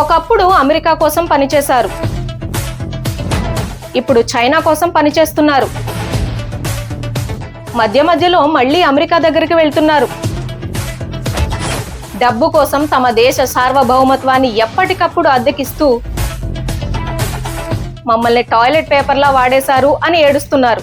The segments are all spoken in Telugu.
ఒకప్పుడు అమెరికా కోసం పనిచేశారు. ఇప్పుడు చైనా కోసం పనిచేస్తున్నారు. మధ్య మధ్యలో మళ్ళీ అమెరికా దగ్గరికి వెళ్తున్నారు. డబ్బు కోసం తమ దేశ సార్వభౌమత్వాన్ని ఎప్పటికప్పుడు అద్దెకిస్తూ మమ్మల్ని టాయిలెట్ పేపర్లా వాడేశారు అని ఏడుస్తున్నారు.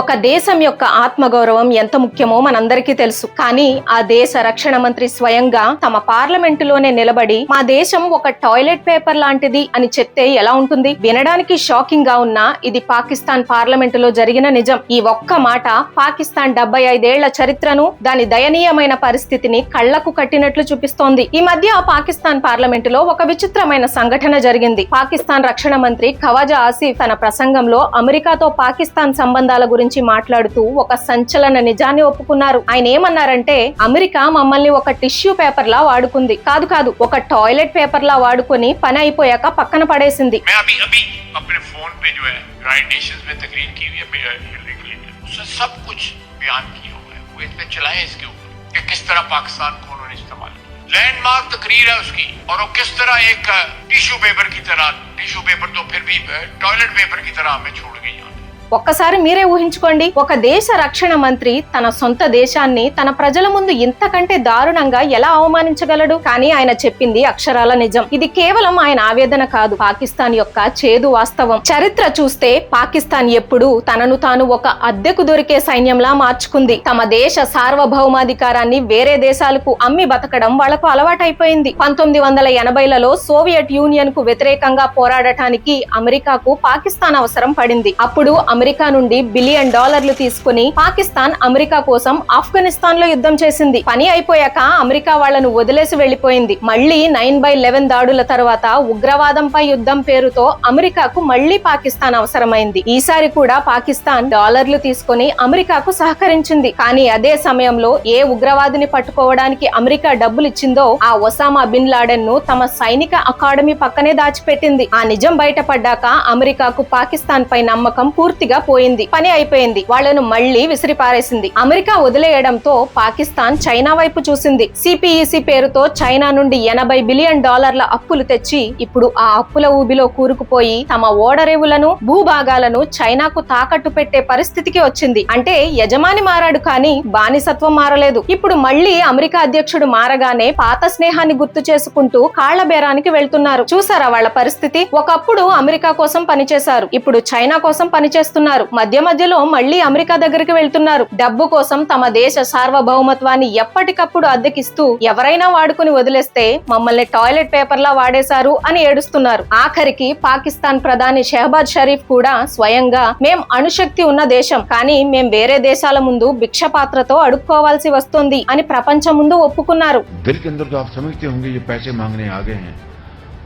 ఒక దేశం యొక్క ఆత్మగౌరవం ఎంత ముఖ్యమో మనందరికీ తెలుసు. కానీ ఆ దేశ రక్షణ మంత్రి స్వయంగా తమ పార్లమెంటులోనే నిలబడి మా దేశం ఒక టాయిలెట్ పేపర్ లాంటిది అని చెప్తే ఎలా ఉంటుంది? వినడానికి షాకింగ్గా ఉన్నా ఇది పాకిస్తాన్ పార్లమెంటులో జరిగిన నిజం. ఈ ఒక్క మాట పాకిస్తాన్ డెబ్బై ఐదేళ్ళ చరిత్రను దాని దయనీయమైన పరిస్థితిని కళ్ళకు కట్టినట్లు చూపిస్తోంది. ఈ మధ్య పాకిస్తాన్ పార్లమెంటులో ఒక విచిత్రమైన సంఘటన జరిగింది. పాకిస్తాన్ రక్షణ మంత్రి ఖవాజా ఆసిఫ్ తన ప్రసంగంలో అమెరికాతో పాకిస్తాన్ సంబంధాల గురించి మాట్లాడుతూ ఒక సంచలన నిజాన్ని ఒప్పుకున్నారు ఆయన ఏమన్నారంటే అమెరికా మమ్మల్ని ఒక టిష్యూ పేపర్ లా వాడుకుంది కాదు కాదు ఒక టాయిలెట్ పేపర్ లా వాడుకొని పని అయిపోయాక పక్కన పడేసింది मैं अभी अभी अपने फोन पे जो है यूनाइटेड नेशंस में तकरीर की हुई है मे- हिलरी क्लिंटन उसने सब कुछ बयान किया हुआ है वो इसमें चलाए इसके ऊपर कि किस तरह पाकिस्तान को उन्होंने इस्तेमाल किया लैंडमार्क तकरीर है उसकी और वो किस तरह एक टिश्यू पेपर की तरह टिश्यू पेपर तो फिर भी टॉयलेट पेपर की तरह हमें छोड़ गई यहाँ पे। ఒక్కసారి మీరే ఊహించుకోండి ఒక దేశ రక్షణ మంత్రి తన సొంత దేశాన్ని తన ప్రజల ముందు ఇంతకంటే దారుణంగా ఎలా అవమానించగలడు? కానీ ఆయన చెప్పింది అక్షరాల నిజం. ఇది కేవలం ఆయన ఆవేదన కాదు. పాకిస్తాన్ యొక్క చేదు వాస్తవం. చరిత్ర చూస్తే పాకిస్తాన్ ఎప్పుడు తనను తాను ఒక అద్దెకు దొరికే సైన్యంలా మార్చుకుంది. తమ దేశ సార్వభౌమాధికారాన్ని వేరే దేశాలకు అమ్మి బతకడం వాళ్ళకు అలవాటైపోయింది. పంతొమ్మిది వందల ఎనభైలలో సోవియట్ యూనియన్కు వ్యతిరేకంగా పోరాడటానికి అమెరికాకు పాకిస్తాన్ అవసరం పడింది. అప్పుడు అమెరికా నుండి బిలియన్ డాలర్లు తీసుకుని పాకిస్తాన్ అమెరికా కోసం ఆఫ్ఘనిస్తాన్లో యుద్ధం చేసింది. పని అయిపోయాక అమెరికా వాళ్ళను వదిలేసి వెళ్ళిపోయింది మళ్ళీ నైన్ బై లెవెన్ దాడుల తర్వాత ఉగ్రవాదంపై యుద్ధం పేరుతో అమెరికాకు మళ్ళీ పాకిస్తాన్ అవసరమైంది. ఈసారి కూడా పాకిస్తాన్ డాలర్లు తీసుకొని అమెరికాకు సహకరించింది. కానీ అదే సమయంలో ఏ ఉగ్రవాదిని పట్టుకోవడానికి అమెరికా డబ్బులు ఇచ్చిందో ఆ ఒసామా బిన్ లాడెన్ను తమ సైనిక అకాడమీ పక్కనే దాచిపెట్టింది. ఆ నిజం బయటపడ్డాక అమెరికాకు పాకిస్తాన్ పై నమ్మకం పూర్తిగా పోయింది. పని అయిపోయింది. వాళ్ళను మళ్ళీ విసిరిపారేసింది. అమెరికా వదిలేయడంతో పాకిస్తాన్ చైనా వైపు చూసింది. సిపిఈసి పేరుతో చైనా నుండి ఎనభై బిలియన్ డాలర్ల అప్పులు తెచ్చి ఇప్పుడు ఆ అప్పుల ఊబిలో కూరుకుపోయి తమ ఓడరేవులను భూభాగాలను చైనాకు తాకట్టు పెట్టే పరిస్థితికి వచ్చింది. అంటే యజమాని మారాడు కానీ బానిసత్వం మారలేదు. ఇప్పుడు మళ్ళీ అమెరికా అధ్యక్షుడు మారగానే పాత స్నేహాన్ని గుర్తు చేసుకుంటూ కాళ్ళ బేరానికి వెళ్తున్నారు. చూసారా వాళ్ళ పరిస్థితి? ఒకప్పుడు అమెరికా కోసం పనిచేశారు. ఇప్పుడు చైనా కోసం పనిచేస్తున్నారు మధ్య మధ్యలో మళ్ళీ అమెరికా దగ్గరికి వెళ్తున్నారు డబ్బు కోసం తమ దేశ సార్వభౌమత్వాన్ని ఎప్పటికప్పుడు అద్దెకిస్తూ ఎవరైనా వాడుకుని వదిలేస్తే మమ్మల్ని టాయిలెట్ పేపర్ లా వాడేశారు అని ఏడుస్తున్నారు ఆఖరికి పాకిస్తాన్ ప్రధాని షెహబాజ్ షరీఫ్ కూడా స్వయంగా మేం అణుశక్తి ఉన్న దేశం కానీ మేం వేరే దేశాల ముందు భిక్షపాత్రతో అడుక్కోవాల్సి వస్తుంది అని ప్రపంచం ముందు ఒప్పుకున్నారు दिल के अंदर तो आप समझते होंगे ये पैसे मांगने आ गए हैं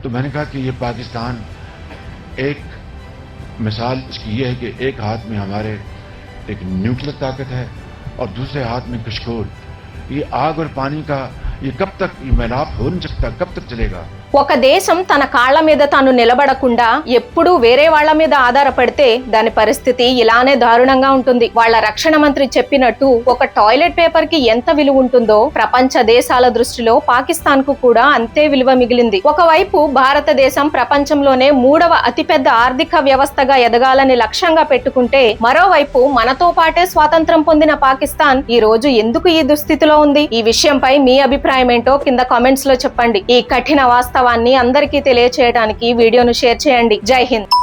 तो मैंने कहा कि ये पाकिस्तान एक مثال اس کی یہ ہے کہ ایک ہاتھ میں ہمارے ایک نیوکلر طاقت ہے اور دوسرے ہاتھ میں کشکول. یہ آگ اور پانی کا یہ کب تک یہ میلاپ ہو نہیں سکتا، کب تک چلے گا؟ ఒక దేశం తన కాళ్ళ మీద తాను నిలబడకుండా ఎప్పుడూ వేరే వాళ్ళ మీద ఆధారపడితే దాని పరిస్థితి ఇలానే దారుణంగా ఉంటుంది. వాళ్ళ రక్షణ మంత్రి చెప్పినట్టు ఒక టాయిలెట్ పేపర్కి ఎంత విలువ ఉంటుందో ప్రపంచ దేశాల దృష్టిలో పాకిస్తాన్కు కూడా అంతే విలువ మిగిలింది. ఒకవైపు భారతదేశం ప్రపంచంలోనే మూడవ అతిపెద్ద ఆర్థిక వ్యవస్థగా ఎదగాలని లక్ష్యంగా పెట్టుకుంటే మరోవైపు మనతో పాటే స్వాతంత్రం పొందిన పాకిస్తాన్ ఈ రోజు ఎందుకు ఈ దుస్థితిలో ఉంది? ఈ విషయంపై మీ అభిప్రాయం ఏంటో కింద కామెంట్స్లో చెప్పండి. ఈ కఠిన వాస్తవాన్ని అందరికీ తెలియచేయడానికి వీడియోను షేర్ చేయండి. జై హింద్.